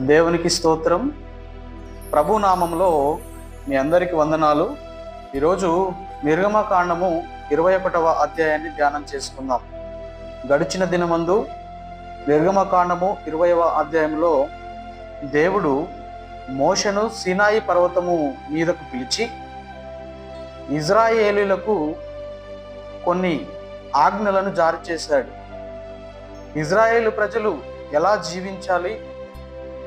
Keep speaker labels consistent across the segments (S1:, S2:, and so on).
S1: దేవునికి స్తోత్రం. ప్రభు నామంలో మీ అందరికి వందనాలు. ఈరోజు నిర్గమకాండము ఇరవై ఒకటవ అధ్యాయాన్ని ధ్యానం చేసుకుందాం. గడిచిన దినమందు నిర్గమకాండము ఇరవైవ అధ్యాయంలో దేవుడు మోషను సినాయి పర్వతము మీదకు పిలిచి ఇజ్రాయేలీలకు కొన్ని ఆజ్ఞలను జారీ చేశాడు. ఇజ్రాయేల్ ప్రజలు ఎలా జీవించాలి?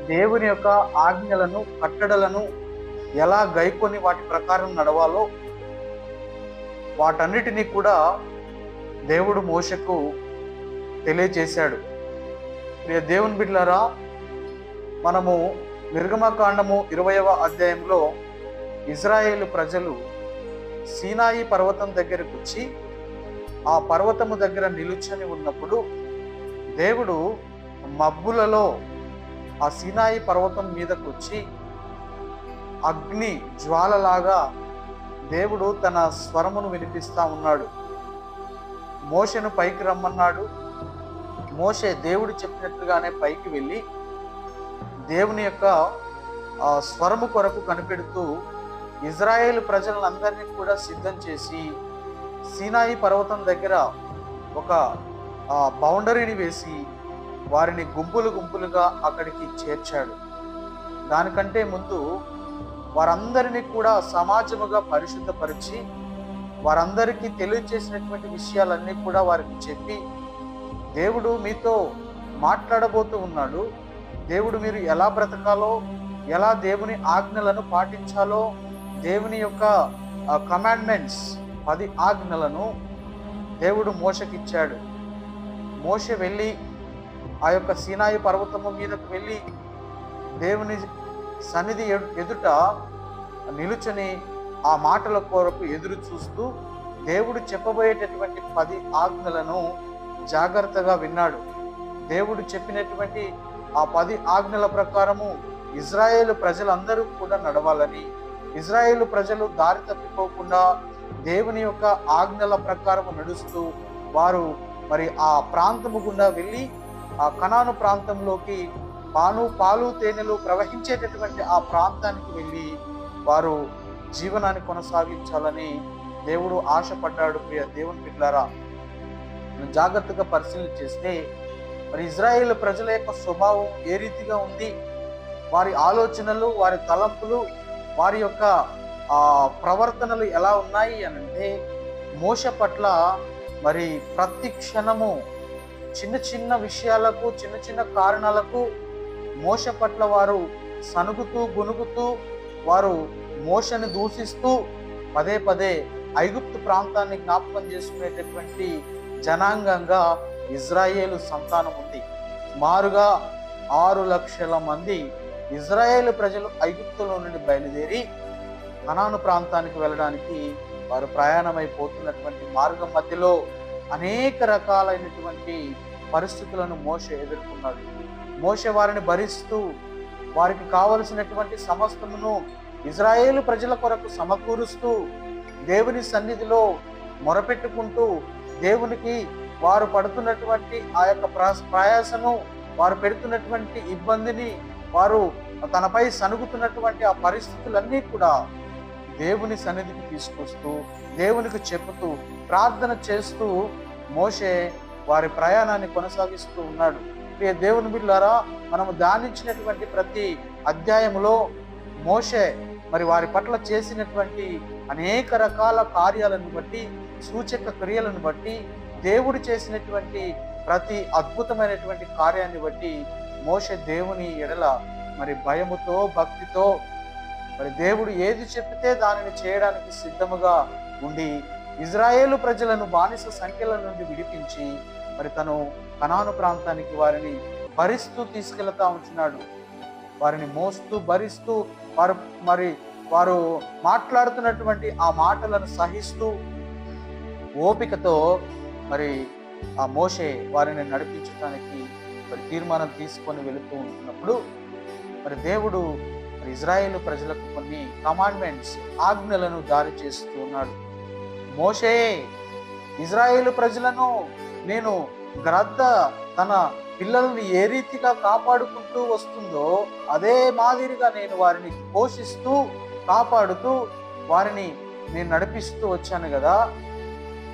S1: దేవుని యొక్క ఆజ్ఞలను కట్టడలను ఎలా గైకొని వాటి ప్రకారం నడవాలో వాటన్నిటినీ కూడా దేవుడు మోషకు తెలియచేశాడు. ప్రియ దేవుని బిడ్డలారా మనము నిర్గమకాండము ఇరవయవ అధ్యాయంలో ఇజ్రాయేల్ ప్రజలు సీనాయి పర్వతం దగ్గరకు వచ్చి ఆ పర్వతము దగ్గర నిలుచొని ఉన్నప్పుడు దేవుడు మబ్బులలో ఆ సీనాయి పర్వతం మీదకు వచ్చి అగ్ని జ్వాలలాగా దేవుడు తన స్వరమును వినిపిస్తా ఉన్నాడు. మోషను పైకి రమ్మన్నాడు. మోషే దేవుడు చెప్పినట్లుగానే పైకి వెళ్ళి దేవుని యొక్క స్వరము కొరకు కనిపెడుతూ ఇజ్రాయేల్ ప్రజలందరినీ కూడా సిద్ధం చేసి సీనాయి పర్వతం దగ్గర ఒక బౌండరీని వేసి వారిని గుంపులు గుంపులుగా అక్కడికి చేర్చాడు. దానికంటే ముందు వారందరినీ కూడా సమాజముగా పరిశుద్ధపరిచి వారందరికీ తెలియచేసినటువంటి విషయాలన్నీ కూడా వారికి చెప్పి దేవుడు మీతో మాట్లాడబోతూ ఉన్నాడు. దేవుడు మీరు ఎలా బ్రతకాలో ఎలా దేవుని ఆజ్ఞలను పాటించాలో దేవుని యొక్క కమాండ్మెంట్స్ పది ఆజ్ఞలను దేవుడు మోసకిచ్చాడు మోష వెళ్ళి ఆ యొక్క సీనాయి పర్వతము మీదకు వెళ్ళి దేవుని సన్నిధి ఎదుట నిలుచొని ఆ మాటల కొరకు ఎదురు చూస్తూ దేవుడు చెప్పబోయేటటువంటి పది ఆజ్ఞలను జాగ్రత్తగా విన్నాడు. దేవుడు చెప్పినటువంటి ఆ పది ఆజ్ఞల ప్రకారము ఇజ్రాయేల్ ప్రజలందరూ కూడా నడవాలని ఇజ్రాయేల్ ప్రజలు దారి తప్పిపోకుండా దేవుని యొక్క ఆజ్ఞల ప్రకారము నడుస్తూ వారు మరి ఆ ప్రాంతము గుండా వెళ్ళి ఆ కణాను ప్రాంతంలోకి పాను పాలు తేనెలు ప్రవహించేటటువంటి ఆ ప్రాంతానికి వెళ్ళి వారు జీవనాన్ని కొనసాగించాలని దేవుడు ఆశపడ్డాడు. ప్రియ దేవుని బిడ్డారా జాగ్రత్తగా పరిశీలన చేస్తే మరి ఇజ్రాయేల్ ప్రజల యొక్క స్వభావం ఏ రీతిగా ఉంది? వారి ఆలోచనలు వారి తలంపులు వారి యొక్క ఆ ప్రవర్తనలు ఎలా ఉన్నాయి అని అంటే మోస పట్ల మరి ప్రతి క్షణము చిన్న చిన్న విషయాలకు చిన్న చిన్న కారణాలకు మోస పట్ల వారు సనుగుతూ గునుగుతూ వారు మోసని దూషిస్తూ పదే పదే ఐగుప్తు ప్రాంతాన్ని జ్ఞాపకం చేసుకునేటటువంటి జనాంగంగా ఇజ్రాయేలు సంతానం ఉంది. సుమారుగా ఆరు లక్షల మంది ఇజ్రాయేల్ ప్రజలు ఐగుప్తులో నుండి బయలుదేరి కనాను ప్రాంతానికి వెళ్ళడానికి వారు ప్రయాణమైపోతున్నటువంటి మార్గం మధ్యలో అనేక రకాలైనటువంటి పరిస్థితులను మోస ఎదుర్కొన్నాడు. మోస వారిని భరిస్తూ వారికి కావలసినటువంటి సమస్తమును ఇజ్రాయేల్ ప్రజల కొరకు సమకూరుస్తూ దేవుని సన్నిధిలో మొరపెట్టుకుంటూ దేవునికి వారు పడుతున్నటువంటి ఆ యొక్క ప్రా- ప్రయాసను వారు పెడుతున్నటువంటి ఇబ్బందిని వారు తనపై సనుగుతున్నటువంటి ఆ పరిస్థితులన్నీ కూడా దేవుని సన్నిధికి తీసుకొస్తూ దేవునికి చెప్పుతూ ప్రార్థన చేస్తూ మోషే వారి ప్రయాణాన్ని కొనసాగిస్తూ ఉన్నాడు. ప్రియ దేవుని బిడ్డారా మనము దానించినటువంటి ప్రతి అధ్యాయంలో మోషే మరి వారి పట్ల చేసినటువంటి అనేక రకాల కార్యాలను బట్టి సూచక క్రియలను బట్టి దేవుడు చేసినటువంటి ప్రతి అద్భుతమైనటువంటి కార్యాన్ని బట్టి మోషే దేవుని ఎడల మరి భయముతో భక్తితో మరి దేవుడు ఏది చెప్తే దానిని చేయడానికి సిద్ధముగా ఉండి ఇజ్రాయేలు ప్రజలను బానిస సంఖ్యల నుండి విడిపించి మరి తను కనాను ప్రాంతానికి వారిని భరిస్తూ తీసుకెళ్తా ఉంటున్నాడు వారిని మోస్తూ భరిస్తూ వారు మరి వారు మాట్లాడుతున్నటువంటి ఆ మాటలను సహిస్తూ ఓపికతో మరి ఆ మోషే వారిని నడిపించడానికి మరి తీర్మానం తీసుకొని వెళుతూ ఉంటున్నప్పుడు మరి దేవుడు ఇజ్రాయేల్ ప్రజలకు కొన్ని కమాండ్మెంట్స్ ఆజ్ఞలను దారి చేస్తూ ఉన్నాడు. మోషే ఇజ్రాయేల్ ప్రజలను నేను గ్రద్ద తన పిల్లల్ని ఏ రీతిగా కాపాడుకుంటూ వస్తుందో అదే మాదిరిగా నేను వారిని పోషిస్తూ కాపాడుతూ వారిని నేను నడిపిస్తూ వచ్చాను కదా.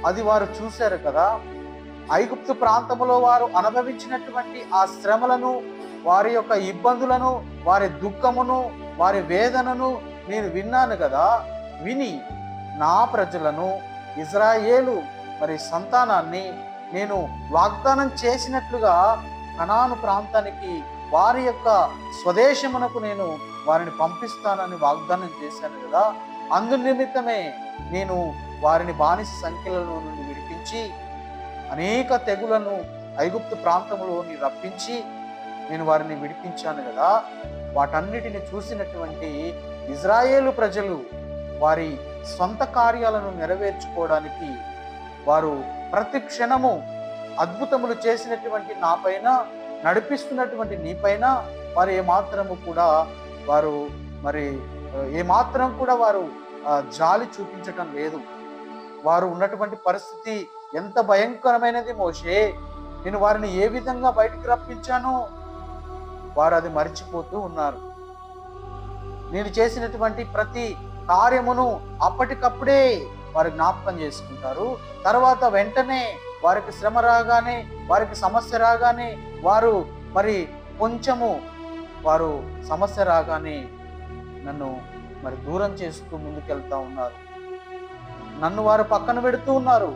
S1: అది వారు చూశారు కదా. ఐగుప్తు ప్రాంతంలో వారు అనుభవించినటువంటి ఆ శ్రమలను వారి యొక్క ఇబ్బందులను వారి దుఃఖమును వారి వేదనను నేను విన్నాను కదా విని నా ప్రజలను ఇజ్రాయేలు మరి సంతానాన్ని నేను వాగ్దానం చేసినట్లుగా కణాను ప్రాంతానికి వారి యొక్క స్వదేశమునకు నేను వారిని పంపిస్తానని వాగ్దానం చేశాను కదా అందు నిమిత్తమే నేను వారిని బానిస సంఖ్యలలో నుండి విడిపించి అనేక తెగులను ఐగుప్తు ప్రాంతంలోని రప్పించి నేను వారిని విడిపించాను కదా వాటన్నిటిని చూసినటువంటి ఇజ్రాయేలు ప్రజలు వారి సొంత కార్యాలను నెరవేర్చుకోవడానికి వారు ప్రతి క్షణము అద్భుతములు చేసినటువంటి నా పైన నడిపిస్తున్నటువంటి నీ పైన వారు ఏమాత్రము కూడా వారు మరి ఏమాత్రం కూడా వారు జాలి చూపించటం లేదు. వారు ఉన్నటువంటి పరిస్థితి ఎంత భయంకరమైనది మోషే! నేను వారిని ఏ విధంగా బయటికి రప్పించాను? వారు అది మర్చిపోతూ ఉన్నారు. నేను చేసినటువంటి ప్రతి కార్యమును అప్పటికప్పుడే వారు జ్ఞాపకం చేసుకుంటారు. తర్వాత వెంటనే వారికి శ్రమ రాగానే వారికి సమస్య రాగానే వారు మరి కొంచెము వారు సమస్య రాగానే నన్ను మరి దూరం చేస్తూ ముందుకెళ్తా ఉన్నారు. నన్ను వారు పక్కన పెడుతూ ఉన్నారు.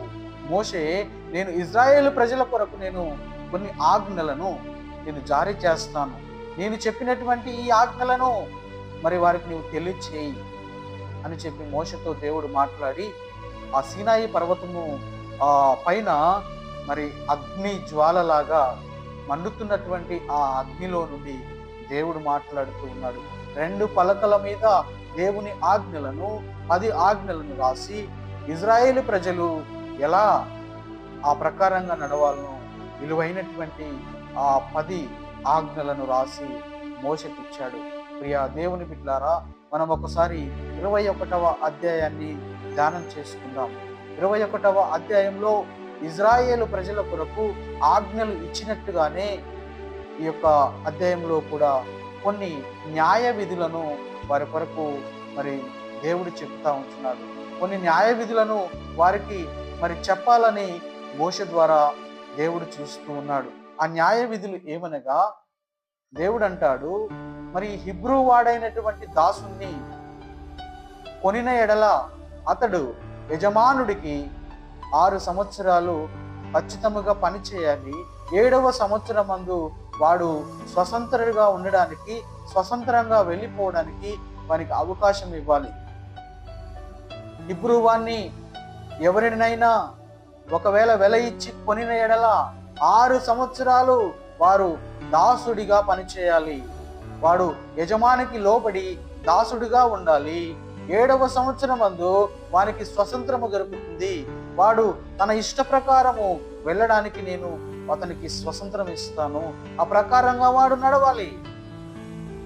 S1: మోషే నేను ఇజ్రాయేల్ ప్రజల కొరకు నేను కొన్ని ఆజ్ఞలను నేను జారీ చేస్తాను. నేను చెప్పినటువంటి ఈ ఆజ్ఞలను మరి వారికి నీవు తెలియచేయి అని చెప్పి మోసతో దేవుడు మాట్లాడి ఆ సీనాయి పర్వతము ఆ పైన మరి అగ్ని జ్వాలలాగా మండుతున్నటువంటి ఆ అగ్నిలో నుండి దేవుడు మాట్లాడుతూ ఉన్నాడు. రెండు పలకల మీద దేవుని ఆజ్ఞలను పది ఆజ్ఞలను రాసి ఇజ్రాయేల్ ప్రజలు ఎలా ఆ ప్రకారంగా నడవాలను విలువైనటువంటి ఆ పది ఆజ్ఞలను రాసి మోసకిచ్చాడు. ప్రియా దేవుని బిడ్లారా మనం ఒకసారి ఇరవై ఒకటవ అధ్యాయాన్ని ధ్యానం చేసుకుందాం. ఇరవై ఒకటవ అధ్యాయంలో ఇజ్రాయేలు ప్రజల కొరకు ఆజ్ఞలు ఇచ్చినట్టుగానే ఈ యొక్క అధ్యాయంలో కూడా కొన్ని న్యాయ విధులను వారి కొరకు మరి దేవుడు చెప్తా ఉంటున్నాడు. కొన్ని న్యాయ విధులను వారికి మరి చెప్పాలని మోష ద్వారా దేవుడు చూస్తూ ఉన్నాడు. ఆ న్యాయ విధులు ఏమనగా దేవుడు అంటాడు మరి హిబ్రూ వాడైనటువంటి దాసుని కొనిన ఎడల అతడు యజమానుడికి ఆరు సంవత్సరాలు ఖచ్చితముగా పనిచేయాలి ఏడవ సంవత్సరం మందు వాడు స్వతంత్రుడుగా ఉండడానికి స్వతంత్రంగా వెళ్ళిపోవడానికి వానికి అవకాశం ఇవ్వాలి. ఇప్పుడు వాణ్ణి ఎవరినైనా ఒకవేళ వెల ఇచ్చి కొనిన ఎడల ఆరు సంవత్సరాలు వారు దాసుడిగా పనిచేయాలి. వాడు యజమానికి లోబడి దాసుడిగా ఉండాలి. ఏడవ సంవత్సరం అందు వానికి స్వతంత్రము దొరుకుతుంది. వాడు తన ఇష్ట ప్రకారము వెళ్ళడానికి నేను అతనికి స్వతంత్రం ఇస్తాను. ఆ ప్రకారంగా వాడు నడవాలి.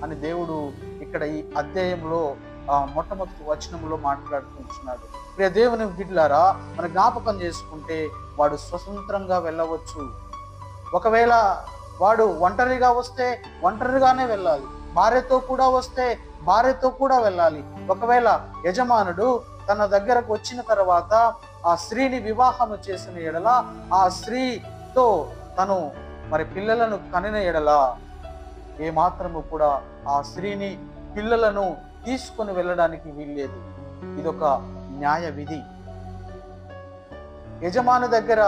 S1: అని దేవుడు ఇక్కడ ఈ అధ్యాయంలో ఆ మొట్టమొదటి వచనంలో మాట్లాడుకుంటున్నాడు ప్రియ దేవుని బిడ్లారా మన జ్ఞాపకం చేసుకుంటే వాడు స్వతంత్రంగా వెళ్ళవచ్చు. ఒకవేళ వాడు ఒంటరిగా వస్తే ఒంటరిగానే వెళ్ళాలి. భార్యతో కూడా వస్తే భార్యతో కూడా వెళ్ళాలి. ఒకవేళ యజమానుడు తన దగ్గరకు వచ్చిన తర్వాత ఆ స్త్రీని వివాహము చేసిన ఎడల ఆ స్త్రీతో తను మరి పిల్లలను కనిన ఎడల ఏ మాత్రము కూడా ఆ స్త్రీని పిల్లలను తీసుకొని వెళ్ళడానికి వీల్లేదు. ఇదొక న్యాయ విధి. యజమాని దగ్గర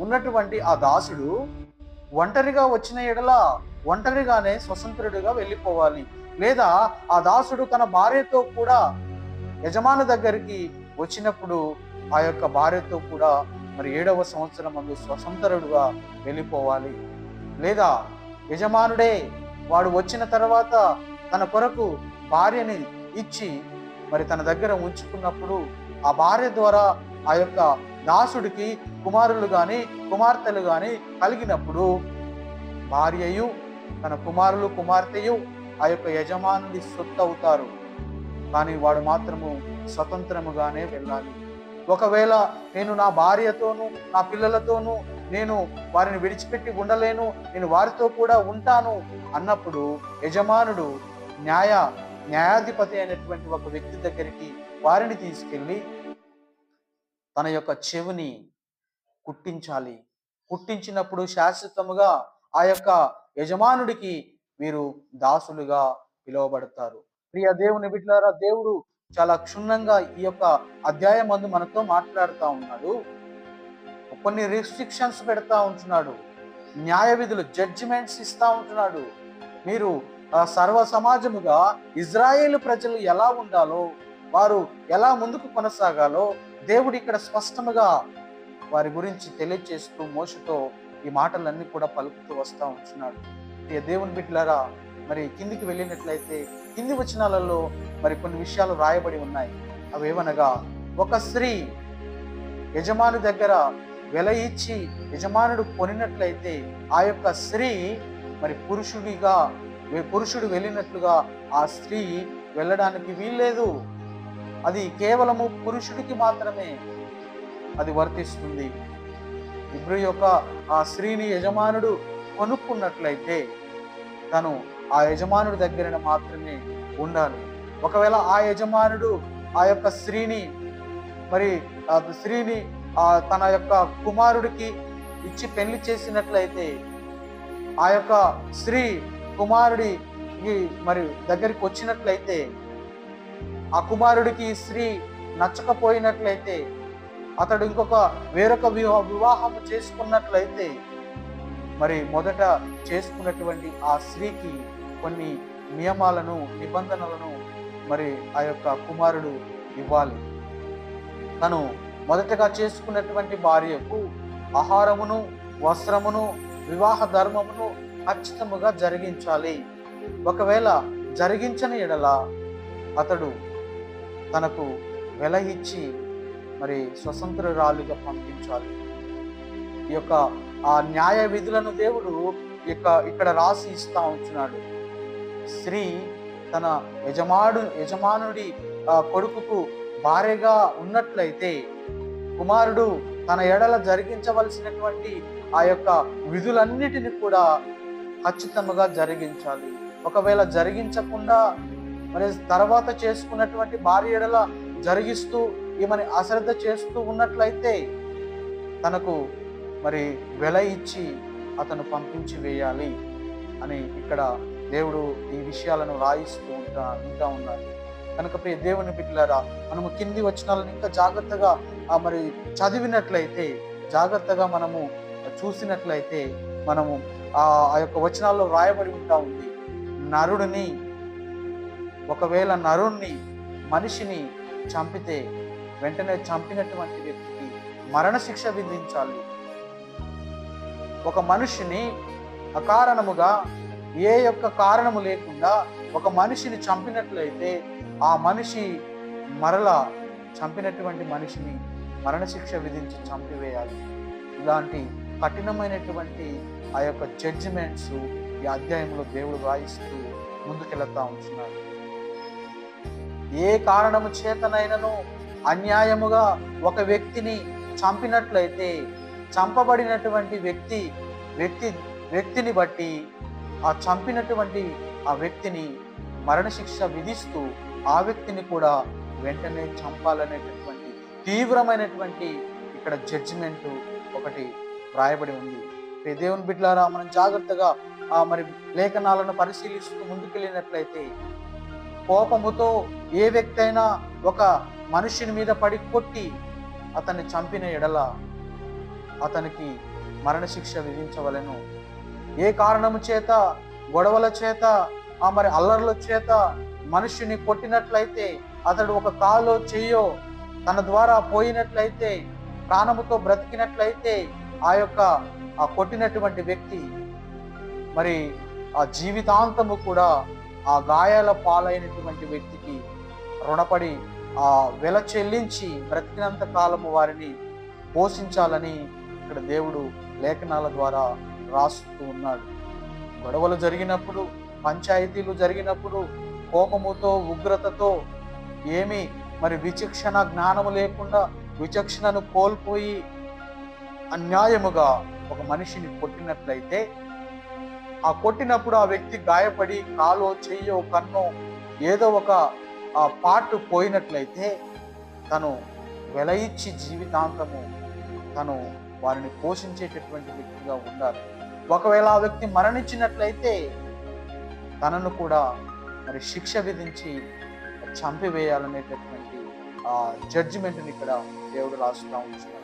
S1: ఉన్నటువంటి ఆ దాసుడు ఒంటరిగా వచ్చిన ఎడల ఒంటరిగానే స్వతంత్రుడిగా వెళ్ళిపోవాలి. లేదా ఆ దాసుడు తన భార్యతో కూడా యజమాని దగ్గరికి వచ్చినప్పుడు ఆ యొక్క భార్యతో కూడా మరి ఏడవ సంవత్సరం ముందు స్వతంత్రుడుగా వెళ్ళిపోవాలి. లేదా యజమానుడే వాడు వచ్చిన తర్వాత తన కొరకు భార్యని ఇచ్చి మరి తన దగ్గర ఉంచుకున్నప్పుడు ఆ భార్య ద్వారా ఆ యొక్క దాసుడికి కుమారులు కానీ కుమార్తెలు కానీ కలిగినప్పుడు భార్యయు తన కుమారులు కుమార్తెయు ఆ యొక్క యజమానుడి సొత్తు అవుతారు. కానీ వాడు మాత్రము స్వతంత్రముగానే వెళ్ళాలి. ఒకవేళ నేను నా భార్యతోనూ నా పిల్లలతోనూ నేను వారిని విడిచిపెట్టి ఉండలేను నేను వారితో కూడా ఉంటాను అన్నప్పుడు యజమానుడు న్యాయ న్యాయాధిపతి అయినటువంటి ఒక వ్యక్తి దగ్గరికి వారిని తీసుకెళ్ళి తన యొక్క చెవిని కుట్టించాలి. కుట్టించినప్పుడు శాశ్వతముగా ఆ యొక్క యజమానుడికి మీరు దాసులుగా పిలువబడతారు. ప్రియ దేవుని బిడ్డలారా దేవుడు చాలా క్షుణ్ణంగా ఈ యొక్క అధ్యాయం మందు మనతో మాట్లాడుతూ ఉన్నాడు. కొన్ని రిస్ట్రిక్షన్స్ పెడతా ఉంటున్నాడు. న్యాయ విధులు జడ్జిమెంట్స్ ఇస్తా ఉంటున్నాడు. మీరు ఆ, సర్వ సమాజముగా ఇజ్రాయేల్ ప్రజలు ఎలా ఉండాలో వారు ఎలా ముందుకు కొనసాగాలో దేవుడు ఇక్కడ స్పష్టముగా వారి గురించి తెలియజేస్తూ మోసతో ఈ మాటలన్నీ కూడా పలుకుతూ వస్తూ ఉంటున్నాడు. ప్రియ దేవుని బిడ్డలారా మరి కిందికి వెళ్ళినట్లయితే కింది వచనాలలో మరి కొన్ని విషయాలు రాయబడి ఉన్నాయి. అవి ఏమనగా ఒక స్త్రీ యజమాని దగ్గర వెల ఇచ్చి యజమానుడు కొనినట్లయితే ఆ యొక్క స్త్రీ మరి పురుషుడిగా పురుషుడు వెళ్ళినట్లుగా ఆ స్త్రీ వెళ్ళడానికి వీల్లేదు. అది కేవలము పురుషుడికి మాత్రమే అది వర్తిస్తుంది. ఇప్పుడు యొక్క ఆ స్త్రీని యజమానుడు కొనుక్కున్నట్లయితే తను ఆ యజమానుడి దగ్గర మాత్రమే ఉండాలి. ఒకవేళ ఆ యజమానుడు ఆ యొక్క స్త్రీని మరి ఆ స్త్రీని ఆ తన యొక్క కుమారుడికి ఇచ్చి పెళ్ళి చేసినట్లయితే ఆ యొక్క స్త్రీ కుమారుడికి మరి దగ్గరికి వచ్చినట్లయితే ఆ కుమారుడికి ఈ స్త్రీ నచ్చకపోయినట్లయితే అతడు ఇంకొక వేరొక వివాహ వివాహం చేసుకున్నట్లయితే మరి మొదట చేసుకున్నటువంటి ఆ స్త్రీకి కొన్ని నియమాలను నిబంధనలను మరి ఆ యొక్క కుమారుడు ఇవ్వాలి. తను మొదటగా చేసుకున్నటువంటి భార్యకు ఆహారమును వస్త్రమును వివాహ ధర్మమును ఖచ్చితముగా జరిగించాలి. ఒకవేళ జరిగించని ఎడల అతడు తనకు వెల ఇచ్చి మరి స్వతంత్రురాలుగా పంపించాలి. ఈ యొక్క ఆ న్యాయ విధులను దేవుడు ఇక ఇక్కడ రాసి ఇస్తా ఉంటున్నాడు. స్త్రీ తన యజమాడు యజమానుడి ఆ, కొడుకుకు భార్యగా ఉన్నట్లయితే కుమారుడు తన ఎడల జరిగించవలసినటువంటి ఆ యొక్క విధులన్నిటిని కూడా ఖచ్చితంగా జరిగించాలి. ఒకవేళ జరిగించకుండా మరి తర్వాత చేసుకున్నటువంటి భార్య ఎడల జరిగిస్తూ ఈమెని అశ్రద్ధ చేస్తూ ఉన్నట్లయితే తనకు మరి వెల ఇచ్చి అతను పంపించి వేయాలి అని ఇక్కడ దేవుడు ఈ విషయాలను రాయిస్తూ ఉంటా ఉంటా ఉన్నాడు. కనుక ప్రియ దేవుని బిడ్డలారా మనము కింది వచనాలను ఇంకా జాగ్రత్తగా ఆ మరి చదివినట్లయితే జాగ్రత్తగా మనము చూసినట్లయితే మనము ఆ ఆ యొక్క వచనాల్లో రాయబడి ఉంటా ఉంది. నరుడిని ఒకవేళ నరుణ్ణి మనిషిని చంపితే వెంటనే చంపినటువంటి వ్యక్తికి మరణశిక్ష విధించాలి. ఒక మనిషిని అకారణముగా ఏ యొక్క కారణము లేకుండా ఒక మనిషిని చంపినట్లయితే ఆ మనిషి మరలా చంపినటువంటి మనిషిని మరణశిక్ష విధించి చంపివేయాలి. ఇలాంటి కఠినమైనటువంటి ఆ యొక్క జడ్జిమెంట్స్ ఈ అధ్యాయంలో దేవుడు రాయిస్తూ ముందుకెళ్తా ఉంటున్నాడు. ఏ కారణము చేతనైనను అన్యాయముగా ఒక వ్యక్తిని చంపినట్లయితే చంపబడినటువంటి వ్యక్తి వ్యక్తి వ్యక్తిని బట్టి ఆ చంపినటువంటి ఆ వ్యక్తిని మరణశిక్ష విధిస్తూ ఆ వ్యక్తిని కూడా వెంటనే చంపాలనేటటువంటి తీవ్రమైనటువంటి ఇక్కడ జడ్జిమెంట్ ఒకటి రాయబడి ఉంది. దేవుని బిడ్డలారా మనం జాగ్రత్తగా ఆ మరి లేఖనాలను పరిశీలిస్తూ ముందుకెళ్ళినట్లయితే కోపముతో ఏ వ్యక్తి అయినా ఒక మనుషుని మీద పడి కొట్టి అతన్ని చంపిన ఎడల అతనికి మరణశిక్ష విధించవలెను. ఏ కారణము చేత గొడవల చేత ఆ మరి అల్లర్ల చేత మనుషుని కొట్టినట్లయితే అతడు ఒక కాలో చెయ్యో తన ద్వారా పోయినట్లయితే ప్రాణముతో బ్రతికినట్లయితే ఆ యొక్క ఆ కొట్టినటువంటి వ్యక్తి మరి ఆ జీవితాంతము కూడా ఆ గాయాల పాలైనటువంటి వ్యక్తికి రుణపడి ఆ వెల చెల్లించి బ్రతికినంత కాలము వారిని పోషించాలని ఇక్కడ దేవుడు లేఖనాల ద్వారా రాస్తూ ఉన్నాడు. గొడవలు జరిగినప్పుడు పంచాయతీలు జరిగినప్పుడు కోపముతో ఉగ్రతతో ఏమి మరి విచక్షణ జ్ఞానము లేకుండా విచక్షణను కోల్పోయి అన్యాయముగా ఒక మనిషిని కొట్టినట్లయితే ఆ కొట్టినప్పుడు ఆ వ్యక్తి గాయపడి కాలో చెయ్యో కన్నో ఏదో ఒక ఆ పార్ట్ పోయినట్లయితే తను వెల ఇచ్చి జీవితాంతము తను వారిని పోషించేటటువంటి వ్యక్తిగా ఉండాలి. ఒకవేళ ఆ వ్యక్తి మరణించినట్లయితే తనను కూడా మరి శిక్ష విధించి చంపివేయాలనేటటువంటి ఆ జడ్జిమెంట్ని ఇక్కడ దేవుడు రాస్తూ ఉంటున్నాడు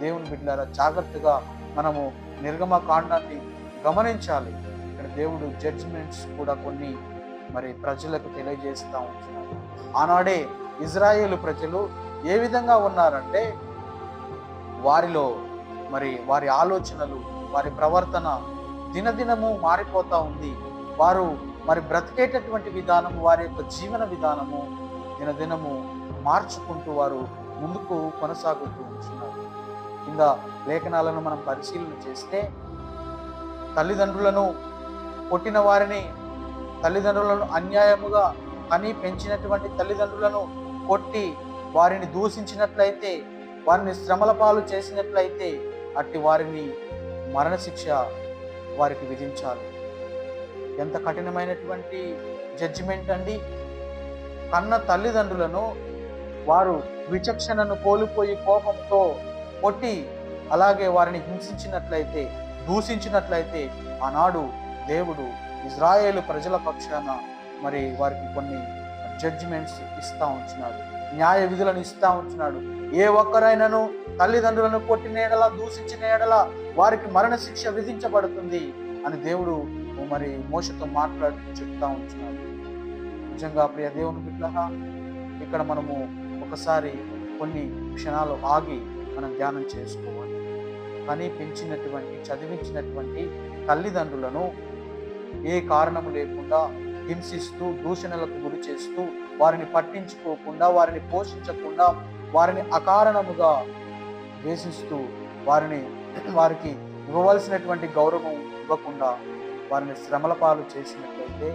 S1: దేవుని బిడ్డారా జాగ్రత్తగా మనము నిర్గమ కాండాన్ని గమనించాలి. ఇక్కడ దేవుడు జడ్జిమెంట్స్ కూడా కొన్ని మరి ప్రజలకు తెలియజేస్తూ ఉంటున్నాడు. ఆనాడే ఇజ్రాయేల్ ప్రజలు ఏ విధంగా ఉన్నారంటే వారిలో మరి వారి ఆలోచనలు వారి ప్రవర్తన దినదినము మారిపోతూ ఉంది. వారు మరి బ్రతికేటటువంటి విధానం వారి యొక్క జీవన విధానము దినదినము మార్చుకుంటూ వారు ముందుకు కొనసాగుతూ ఉంటున్నారు. కింద లేఖనాలను మనం పరిశీలన చేస్తే తల్లిదండ్రులను కొట్టిన వారిని తల్లిదండ్రులను అన్యాయముగా కని పెంచినటువంటి తల్లిదండ్రులను కొట్టి వారిని దూషించినట్లయితే వారిని శ్రమల పాలు చేసినట్లయితే అట్టి వారిని మరణశిక్ష వారికి విధించాలి. ఎంత కఠినమైనటువంటి జడ్జిమెంట్ అండి. కన్న తల్లిదండ్రులను వారు విచక్షణను కోల్పోయి కోపంతో కొట్టి అలాగే వారిని హింసించినట్లయితే దూషించినట్లయితే ఆనాడు దేవుడు ఇజ్రాయేల్ ప్రజల పక్షాన మరి వారికి కొన్ని జడ్జిమెంట్స్ ఇస్తా ఉంటున్నాడు న్యాయ విధులను ఇస్తా ఉంటున్నాడు ఏ ఒక్కరైనను తల్లిదండ్రులను కొట్టిన ఎడల దూషించిన ఎడల వారికి మరణశిక్ష విధించబడుతుంది అని దేవుడు మరి మోసతో మాట్లాడుతూ చెప్తా ఉంటున్నాడు నిజంగా ప్రియ దేవుని బిడ్డగా ఇక్కడ మనము ఒకసారి కొన్ని క్షణాలు ఆగి మనం ధ్యానం చేసుకోవాలి. కని పెంచినటువంటి చదివించినటువంటి తల్లిదండ్రులను ఏ కారణము లేకుండా హింసిస్తూ దూషణలకు గురి చేస్తూ వారిని పట్టించుకోకుండా వారిని పోషించకుండా వారిని అకారణముగా ద్వేషిస్తూ వారిని వారికి ఇవ్వవలసినటువంటి గౌరవం ఇవ్వకుండా వారిని శ్రమల పాలు చేసినట్లయితే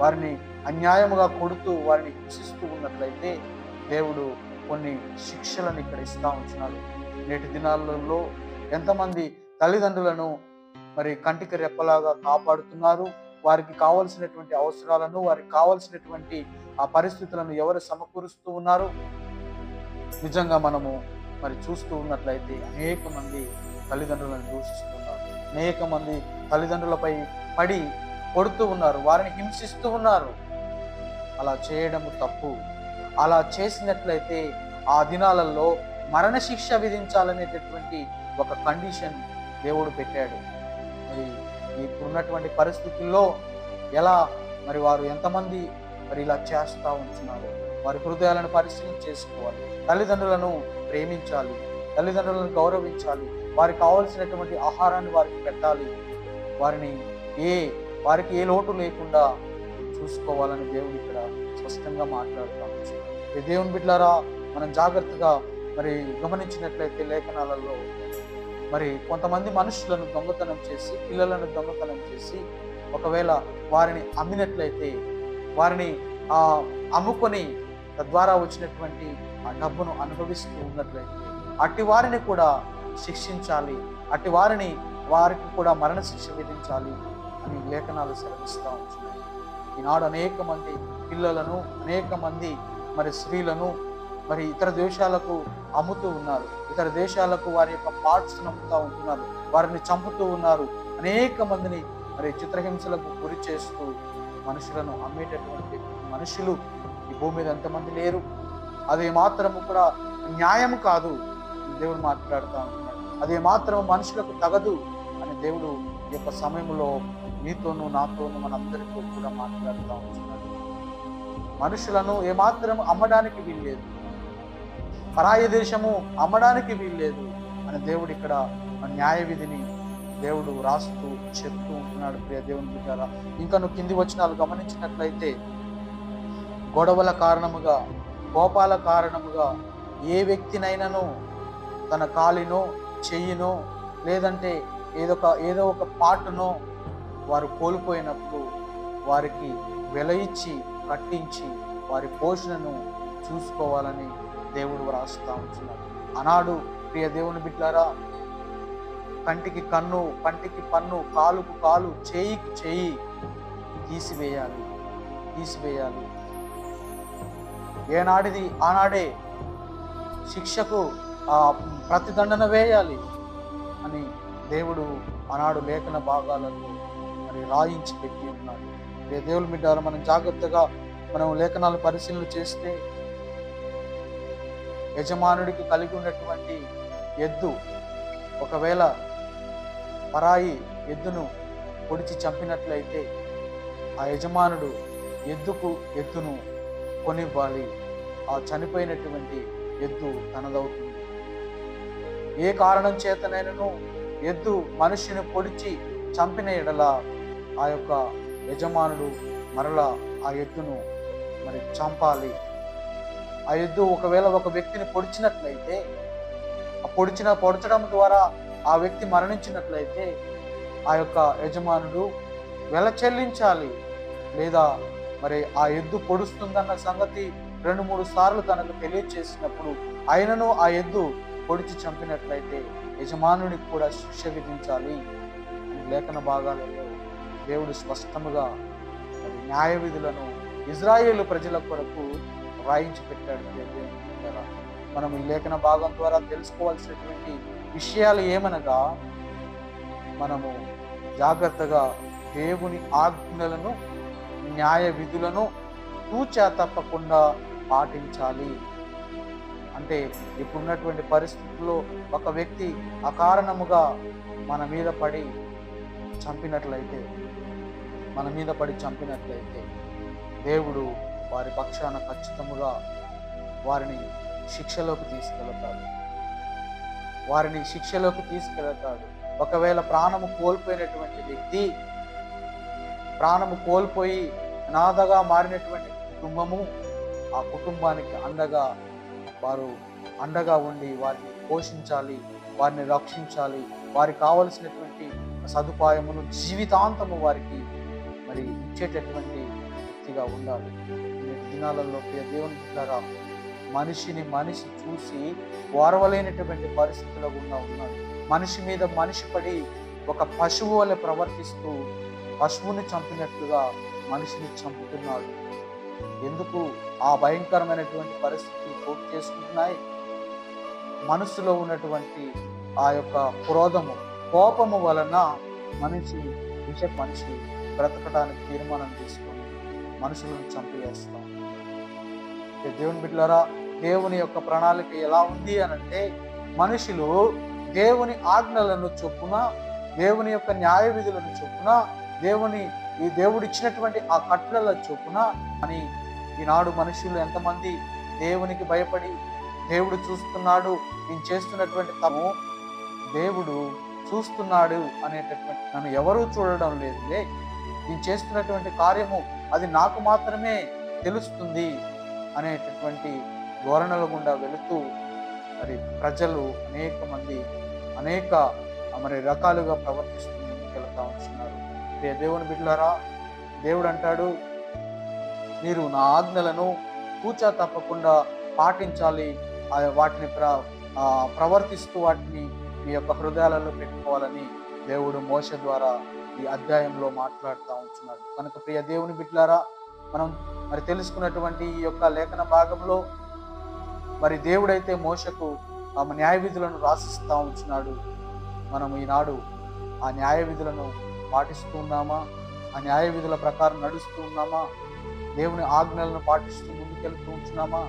S1: వారిని అన్యాయముగా కొడుతూ వారిని హింసిస్తూ ఉన్నట్లయితే దేవుడు కొన్ని శిక్షలను ఇక్కడ ఇస్తా ఉంటున్నాడు. నేటి దినాలలో ఎంతమంది తల్లిదండ్రులను మరి కంటికి రెప్పలాగా కాపాడుతున్నారు? వారికి కావలసినటువంటి అవసరాలను వారికి కావలసినటువంటి ఆ పరిస్థితులను ఎవరు సమకూరుస్తూ ఉన్నారు? నిజంగా మనము మరి చూస్తూ ఉన్నట్లయితే అనేక మంది తల్లిదండ్రులను దూషిస్తున్నారు. అనేక మంది తల్లిదండ్రులపై పడి కొడుతూ ఉన్నారు వారిని హింసిస్తూ ఉన్నారు. అలా చేయడం తప్పు. అలా చేసినట్లయితే ఆ దినాలలో మరణశిక్ష విధించాలనేటటువంటి ఒక కండిషన్ దేవుడు పెట్టాడు. మరి ఇప్పుడున్నటువంటి పరిస్థితుల్లో ఎలా మరి వారు ఎంతమంది మరి ఇలా చేస్తూ ఉంటున్నారు? వారి హృదయాలను పరిశీలన చేసుకోవాలి. తల్లిదండ్రులను ప్రేమించాలి. తల్లిదండ్రులను గౌరవించాలి. వారికి కావాల్సినటువంటి ఆహారాన్ని వారికి పెట్టాలి. వారిని ఏ వారికి ఏ లోటు లేకుండా చూసుకోవాలని దేవుడు ఇక్కడ స్పష్టంగా మాట్లాడుతాం ఈ దేవుని బిడ్లారా మనం జాగ్రత్తగా మరి గమనించినట్లయితే లేఖనాలలో మరి కొంతమంది మనుషులను దొంగతనం చేసి పిల్లలను దొంగతనం చేసి ఒకవేళ వారిని అమ్మినట్లయితే వారిని ఆ అమ్ముకొని తద్వారా వచ్చినటువంటి ఆ డబ్బును అనుభవిస్తూ ఉన్నట్లయితే అట్టి వారిని కూడా శిక్షించాలి అట్టి వారిని వారికి కూడా మరణశిక్ష విధించాలి అని లేఖనాలు సెలవిస్తూ ఉంటున్నాయి. ఈనాడు అనేక మంది పిల్లలను అనేక మంది మరి స్త్రీలను మరి ఇతర దేశాలకు అమ్ముతూ ఉన్నారు. ఇతర దేశాలకు వారి యొక్క పార్ట్స్ అమ్ముతూ ఉంటున్నారు. వారిని చంపుతూ ఉన్నారు. అనేక మందిని మరి చిత్రహింసలకు గురి చేస్తూ మనుషులను అమ్మేటటువంటి మనుషులు ఈ భూమి మీద ఎంతమంది లేరు? అది మాత్రము కూడా న్యాయం కాదు దేవుడు మాట్లాడుతూ ఉంటున్నాడు అది మాత్రం మనుషులకు తగదు అని దేవుడు ఈ యొక్క సమయంలో నీతోనూ నాతోనూ మనందరితో కూడా మాట్లాడుతూ ఉంటున్నాడు. మనుషులను ఏమాత్రం అమ్మడానికి వీల్లేదు. పరాయ దేశము అమ్మడానికి వీల్లేదు అని దేవుడు ఇక్కడ న్యాయ విధిని దేవుడు రాస్తూ చెప్తూ ఉంటున్నాడు ప్రియ దేవుని బిడ్డారా. ఇంకా నువ్వు కింది వచ్చినాలు గమనించినట్లయితే గొడవల కారణముగా కోపాల కారణముగా ఏ వ్యక్తినైనాను తన కాలినో చెయ్యినో లేదంటే ఏదో ఒక ఏదో ఒక పాటునో వారు కోల్పోయినప్పుడు వారికి వెల ఇచ్చి కట్టించి వారి పోషణను చూసుకోవాలని దేవుడు వ్రాస్తా ఉంటున్నాడు ఆనాడు ప్రియ దేవుని బిడ్డారా కంటికి కన్ను కంటికి పన్ను కాలుకు కాలు చేయికి చేయి తీసివేయాలి తీసివేయాలి. ఏనాడిది ఆనాడే శిక్షకు ఆ ప్రతిదండన వేయాలి అని దేవుడు ఆనాడు లేఖన భాగాలను మరి రాయించి పెట్టి ఉన్నాడు. దేవుని బిడ్డారా మనం జాగ్రత్తగా మనం లేఖనాలు పరిశీలన చేస్తే యజమానుడికి కలిగి ఉన్నటువంటి ఎద్దు ఒకవేళ పరాయి ఎద్దును పొడిచి చంపినట్లయితే ఆ యజమానుడు ఎద్దుకు ఎద్దును కొనివ్వాలి. ఆ చనిపోయినటువంటి ఎద్దు తనదవుతుంది. ఏ కారణం చేతనైనను ఎద్దు మనిషిని పొడిచి చంపిన ఎడల ఆ యొక్క యజమానుడు మరలా ఆ ఎద్దును మరి చంపాలి. ఆ ఎద్దు ఒకవేళ ఒక వ్యక్తిని పొడిచినట్లయితే ఆ పొడిచిన పొడచడం ద్వారా ఆ వ్యక్తి మరణించినట్లయితే ఆ యొక్క యజమానుడు వెల చెల్లించాలి. లేదా మరి ఆ ఎద్దు పొడుస్తుందన్న సంగతి రెండు మూడు సార్లు తనకు తెలియచేసినప్పుడు ఆయనను ఆ ఎద్దు పొడిచి చంపినట్లయితే యజమానుడికి కూడా శిక్ష విధించాలి అని లేఖన భాగాలలో దేవుడు స్పష్టముగా న్యాయ విధులను ఇజ్రాయేల్ ప్రజల కొరకు రాయించి పెట్టాడు దేవుని మనం ఈ లేఖన భాగం ద్వారా తెలుసుకోవాల్సినటువంటి విషయాలు ఏమనగా మనము జాగ్రత్తగా దేవుని ఆజ్ఞలను న్యాయ విధులను తూచా తప్పకుండా పాటించాలి. అంటే ఇప్పుడున్నటువంటి పరిస్థితుల్లో ఒక వ్యక్తి అకారణముగా మన మీద పడి చంపినట్లయితే మన మీద పడి చంపినట్లయితే దేవుడు వారి పక్షాన ఖచ్చితముగా వారిని శిక్షలోకి తీసుకెళ్తాడు. వారిని శిక్షలోకి తీసుకెళతాడు. ఒకవేళ ప్రాణము కోల్పోయినటువంటి వ్యక్తి ప్రాణము కోల్పోయి అనాథగా మారినటువంటి కుటుంబము ఆ కుటుంబానికి అండగా వారు అండగా ఉండి వారిని పోషించాలి వారిని రక్షించాలి వారికి కావలసినటువంటి సదుపాయమును జీవితాంతము వారికి మరి ఇచ్చేటటువంటి వ్యక్తిగా ఉండాలి. దినాలలో దేవుని ద్వారా మనిషిని మనిషి చూసి ఓర్వలేనటువంటి పరిస్థితిలో గుండా ఉన్నాడు. మనిషి మీద మనిషి పడి ఒక పశువు వలె ప్రవర్తిస్తూ పశువుని చంపినట్లుగా మనిషిని చంపుతున్నాడు. ఎందుకు? ఆ భయంకరమైనటువంటి పరిస్థితులు చోటు చేసుకుంటున్నాయి. మనసులో ఉన్నటువంటి ఆ యొక్క క్రోధము కోపము వలన మనిషి విష మనిషి బ్రతకడానికి తీర్మానం తీసుకొని మనుషులను చంపివేస్తాం దేవుని బిడ్డలారా దేవుని యొక్క ప్రణాళిక ఎలా ఉంది అని అంటే మనుషులు దేవుని ఆజ్ఞలను చొప్పున దేవుని యొక్క న్యాయ విధులను చొప్పున దేవుని ఈ దేవుడు ఇచ్చినటువంటి ఆ కట్టడల చొప్పున అని ఈనాడు మనుషులు ఎంతమంది దేవునికి భయపడి దేవుడు చూస్తున్నాడు నేను చేస్తున్నటువంటి తము దేవుడు చూస్తున్నాడు అనేటటువంటి నన్ను ఎవరూ చూడడం లేదులే. నేను చేస్తున్నటువంటి కార్యము అది నాకు మాత్రమే తెలుస్తుంది. అనేటటువంటి ధోరణుల గుండా వెళుతూ మరి ప్రజలు అనేక మంది అనేక మరి రకాలుగా ప్రవర్తిస్తూ ముందుకెళ్తా ఉంటున్నారు. ప్రియ దేవుని బిడ్డలారా దేవుడు అంటాడు మీరు నా ఆజ్ఞలను కూచా తప్పకుండా పాటించాలి. వాటిని ప్ర ప్రవర్తిస్తూ వాటిని మీ యొక్క హృదయాలలో పెట్టుకోవాలని దేవుడు మోస ద్వారా ఈ అధ్యాయంలో మాట్లాడుతూ ఉంటున్నాడు. కనుక ప్రియ దేవుని బిడ్లారా మనం మరి తెలుసుకున్నటువంటి ఈ యొక్క లేఖన భాగంలో మరి దేవుడైతే మోసకు ఆ న్యాయ విధులను రాసిస్తూ ఉంటున్నాడు మనం ఈనాడు ఆ న్యాయ విధులను పాటిస్తూ ఉన్నామా? ఆ న్యాయ విధుల ప్రకారం నడుస్తూ ఉన్నామా? దేవుని ఆజ్ఞలను పాటిస్తూ ముందుకెళ్తూ ఉంటున్నామా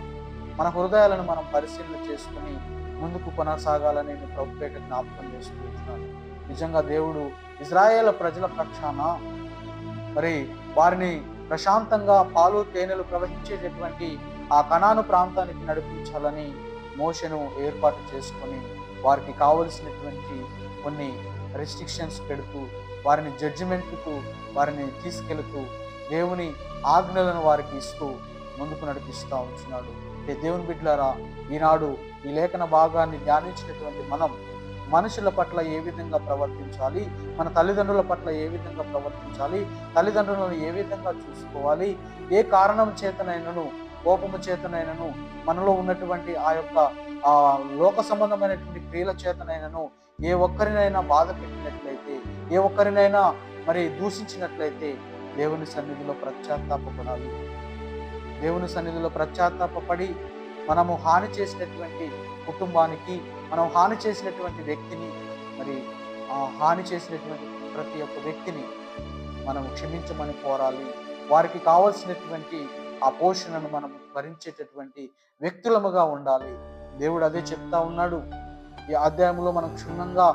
S1: మన హృదయాలను మనం పరిశీలన చేసుకుని ముందుకు కొనసాగాలని నేను ప్రభుపేట జ్ఞాపకం చేసుకుంటున్నాను నిజంగా దేవుడు ఇజ్రాయేల్ ప్రజల పక్షాన మరి వారిని ప్రశాంతంగా పాలు తేనెలు ప్రవహించేటటువంటి ఆ కణాను ప్రాంతానికి నడిపించాలని మోషను ఏర్పాటు చేసుకొని వారికి కావలసినటువంటి కొన్ని రెస్ట్రిక్షన్స్ పెడుతూ వారిని జడ్జిమెంట్కు వారిని తీసుకెళ్తూ దేవుని ఆజ్ఞలను వారికి ఇస్తూ ముందుకు నడిపిస్తూ ఉంటున్నాడు. దేవుని బిడ్డలారా ఈనాడు ఈ లేఖన భాగాన్ని ధ్యానించినటువంటి మనం మనుషుల పట్ల ఏ విధంగా ప్రవర్తించాలి? మన తల్లిదండ్రుల పట్ల ఏ విధంగా ప్రవర్తించాలి? తల్లిదండ్రులను ఏ విధంగా చూసుకోవాలి? ఏ కారణం చేతనైనను కోపము చేతనైనను మనలో ఉన్నటువంటి ఆ యొక్క ఆ లోక సంబంధమైనటువంటి క్రియల చేతనైనను ఏ ఒక్కరినైనా బాధ పెట్టినట్లయితే ఏ ఒక్కరినైనా మరి దూషించినట్లయితే దేవుని సన్నిధిలో ప్రత్యాత్తాపడాలి దేవుని సన్నిధిలో ప్రత్యాత్తాపడి మనము హాని చేసినటువంటి కుటుంబానికి మనం హాని చేసినటువంటి వ్యక్తిని మరి ఆ హాని చేసినటువంటి ప్రతి ఒక్క వ్యక్తిని మనం క్షమించమని కోరాలి. వారికి కావలసినటువంటి ఆ పోషణను మనం భరించేటటువంటి వ్యక్తులముగా ఉండాలి. దేవుడు అదే చెప్తా ఉన్నాడు. ఈ అధ్యాయంలో మనం క్షుణ్ణంగా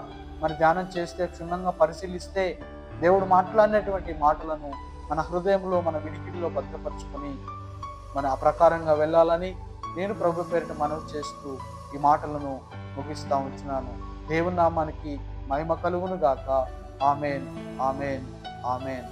S1: మరి ధ్యానం చేస్తే క్షుణ్ణంగా పరిశీలిస్తే దేవుడు మాట్లాడినటువంటి మాటలను మన హృదయంలో మన వినికిడిలో భద్రపరుచుకొని మన ఆ ప్రకారంగా వెళ్ళాలని నేను ప్రభు పేరిట మనవి చేస్తూ ఈ మాటలను ముగిస్తా ఉంటున్నాను. దేవుని నామానికి మహిమ కలుగును గాక ఆమెన్ ఆమెన్ ఆమెన్.